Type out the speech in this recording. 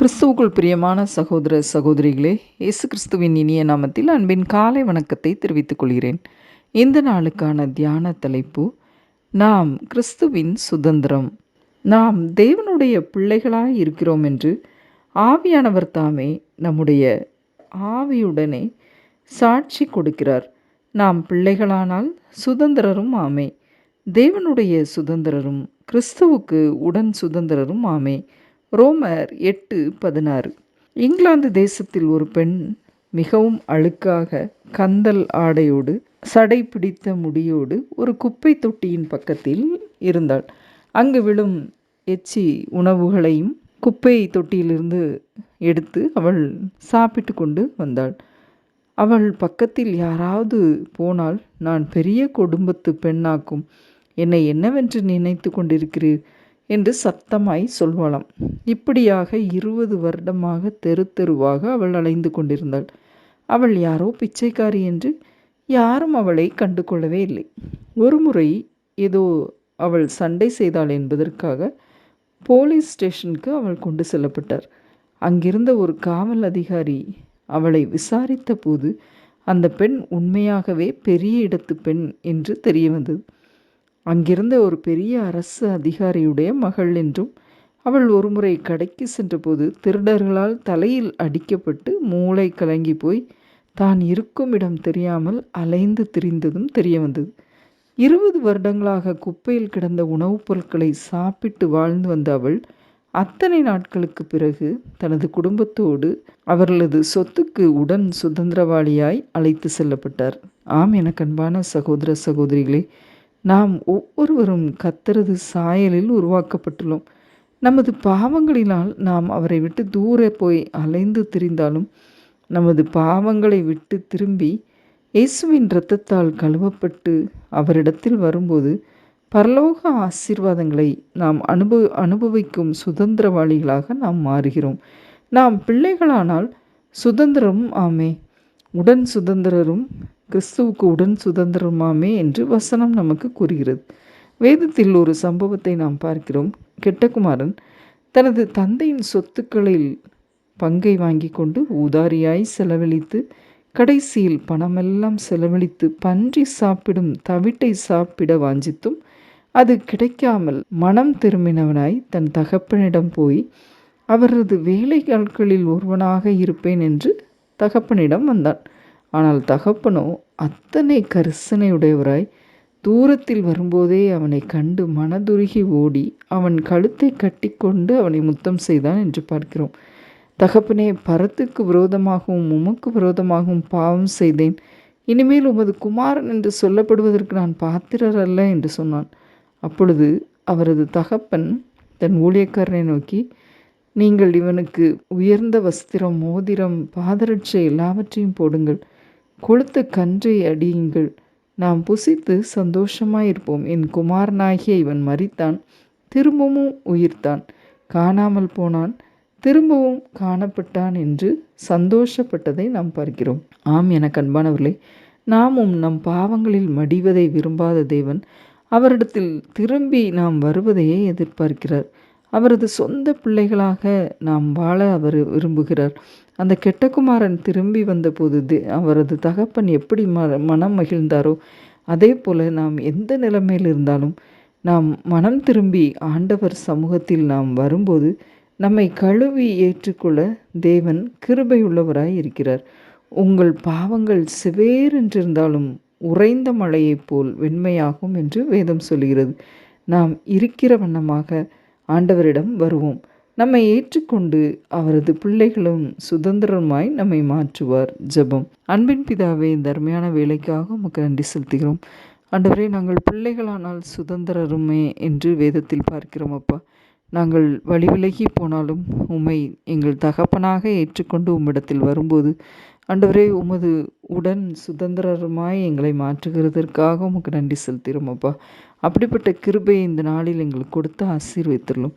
கிறிஸ்துவுக்குள் பிரியமான சகோதர சகோதரிகளே இயேசு கிறிஸ்துவின் இனிய நாமத்தில் அன்பின் காலை வணக்கத்தை தெரிவித்துக் கொள்கிறேன். இந்த நாளுக்கான தியான தலைப்பு நாம் கிறிஸ்துவின் சுதந்திரம். நாம் தேவனுடைய பிள்ளைகளாய் இருக்கிறோம் என்று ஆவியானவர் தாமே நம்முடைய ஆவியுடனே சாட்சி கொடுக்கிறார். நாம் பிள்ளைகளானால் சுதந்திரரும் ஆமே. தேவனுடைய சுதந்திரரும் கிறிஸ்துவுக்கு உடன் சுதந்திரரும் ஆமே. ரோமர் எட்டு பதினாறு. இங்கிலாந்து தேசத்தில் ஒரு பெண் மிகவும் அழுக்காக கந்தல் ஆடையோடு சடை பிடித்த முடியோடு ஒரு குப்பை தொட்டியின் பக்கத்தில் இருந்தாள். அங்கு விழும் எச்சி உணவுகளையும் குப்பை தொட்டியிலிருந்து எடுத்து அவள் சாப்பிட்டு கொண்டு வந்தாள். அவள் பக்கத்தில் யாராவது போனால் நான் பெரிய குடும்பத்து பெண்ணாக்கும். என்னை என்னவென்று நினைத்து கொண்டிருக்கிறீர்? என்று சத்தமாய் சொல்வாளாம் இப்படியாக இருபது வருடமாக தெரு தெருவாக அவள் அலைந்து கொண்டிருந்தாள். அவள் யாரோ பிச்சைக்காரி என்று யாரும் அவளை கண்டு கொள்ளவே இல்லை ஒருமுறை ஏதோ அவள் சண்டை செய்தாள் என்பதற்காக போலீஸ் ஸ்டேஷனுக்கு அவள் கொண்டு செல்லப்பட்டார். அங்கிருந்த ஒரு காவல் அதிகாரி அவளை விசாரித்த போது அந்த பெண் உண்மையாகவே பெரிய இடத்து பெண் என்று தெரிய வந்தது. அங்கிருந்த ஒரு பெரிய அரசு அதிகாரியுடைய மகள் என்றும் அவள் ஒருமுறை கடைக்கு சென்றபோது திருடர்களால் தலையில் அடிக்கப்பட்டு மூளை கலங்கி போய் தான் இருக்கும் இடம் தெரியாமல் அலைந்து திரிந்ததும் தெரிய வந்தது. இருபது வருடங்களாக குப்பையில் கிடந்த உணவுப் பொருட்களை சாப்பிட்டு வாழ்ந்து வந்த அவள் அத்தனை நாட்களுக்கு பிறகு தனது குடும்பத்தோடு அவர்களது சொத்துக்கு உடன் சுதந்திரவாளியாய் அழைத்து செல்லப்பட்டார். ஆம் என கண்பான சகோதர சகோதரிகளே நாம் ஒவ்வொருவரும் கத்தரது சாயலில் உருவாக்கப்பட்டுள்ளோம். நமது பாவங்களினால் நாம் அவரை விட்டு தூர போய் அலைந்து திரிந்தாலும் நமது பாவங்களை விட்டு திரும்பி இயேசுவின் இரத்தத்தால் கழுவப்பட்டு அவரிடத்தில் வரும்போது பரலோக ஆசீர்வாதங்களை நாம் அனுபவ அனுபவிக்கும் சுதந்திரவாளிகளாக நாம் மாறுகிறோம். நாம் பிள்ளைகளானால் சுதந்திரம் ஆமே உடன் சுதந்திரரும் கிறிஸ்துவுக்கு உடன் சுதந்திரமாமே என்று வசனம் நமக்கு கூறுகிறது. வேதத்தில் ஒரு சம்பவத்தை நாம் பார்க்கிறோம். கெட்டகுமாரன் தனது தந்தையின் சொத்துக்களில் பங்கை வாங்கி கொண்டு ஊதாரியாய் செலவழித்து கடைசியில் பணமெல்லாம் செலவழித்து பன்றி சாப்பிடும் தவிட்டை சாப்பிட வாஞ்சித்தும் அது கிடைக்காமல் மனம் திரும்பினவனாய் தன் தகப்பனிடம் போய் அவரது வேலையாட்களில் ஒருவனாக இருப்பேன் என்று தகப்பனிடம் வந்தான். ஆனால் தகப்பனோ அத்தனை கரிசனையுடையவராய் தூரத்தில் வரும்போதே அவனை கண்டு மனதுருகி ஓடி அவன் கழுத்தை கட்டிக்கொண்டு அவனை முத்தம் செய்தான் என்று பார்க்கிறோம். தகப்பனே பரத்துக்கு விரோதமாகவும் உமக்கு விரோதமாகவும் பாவம் செய்தேன். இனிமேல் உமது குமாரன் என்று சொல்லப்படுவதற்கு நான் பாத்திரர் அல்ல என்று சொன்னான். அப்பொழுது அவரது தகப்பன் தன் ஊழியக்காரனை நோக்கி நீங்கள் இவனுக்கு உயர்ந்த வஸ்திரம் மோதிரம் பாதரட்சை எல்லாவற்றையும் போடுங்கள். கொளுத்த கன்றை அடியுங்கள். நாம் புசித்து சந்தோஷமாயிருப்போம். என் குமாரனாகிய இவன் மறித்தான் திரும்பவும் உயிர்த்தான். காணாமல் போனான் திரும்பவும் காணப்பட்டான் என்று சந்தோஷப்பட்டதை நாம் பார்க்கிறோம். ஆம் என கண்பானவர்களே நாமும் நம் பாவங்களில் மடிவதை விரும்பாத தேவன் அவரிடத்தில் திரும்பி நாம் வருவதையே எதிர்பார்க்கிறார். அவரது சொந்த பிள்ளைகளாக நாம் வாழ அவர் விரும்புகிறார். அந்த கெட்டகுமாரன் திரும்பி வந்தபோது தே அவரது தகப்பன் எப்படி ம மனம் மகிழ்ந்தாரோ அதே போல் நாம் எந்த நிலைமையில் இருந்தாலும் நாம் மனம் திரும்பி ஆண்டவர் சமூகத்தில் நாம் வரும்போது நம்மை கழுவி ஏற்றுக்கொள்ள தேவன் கிருபையுள்ளவராய் இருக்கிறார். உங்கள் பாவங்கள் சிவேரென்றிருந்தாலும் உறைந்த மழையைப் போல் வெண்மையாகும் என்று வேதம் சொல்கிறது நாம் இருக்கிற வண்ணமாக ஆண்டவரிடம் வருவோம். நம்மை ஏற்றுக்கொண்டு அவரது பிள்ளைகளும் சுதந்திரமாய் நம்மை மாற்றுவார். ஜெபம். அன்பின் பிதாவே இந்த அருமையான வேலைக்காக உமக்கு நன்றி செலுத்துகிறோம். ஆண்டவரே நாங்கள் பிள்ளைகளானால் சுதந்திரருமே என்று வேதத்தில் பார்க்கிறோம் அப்பா. நாங்கள் வழி விலகி போனாலும் உம்மை எங்கள் தகப்பனாக ஏற்றுக்கொண்டு உம்மிடத்தில் வரும்போது ஆண்டவரே உமது உடன் சுதந்திரமாய் எங்களை மாற்றுகிறதற்காக உமக்கு நன்றி செலுத்துகிறோம் அப்பா. அப்படிப்பட்ட கிருபையை இந்த நாளில் எங்களுக்கு கொடுத்து ஆசீர்வைத்துள்ளோம்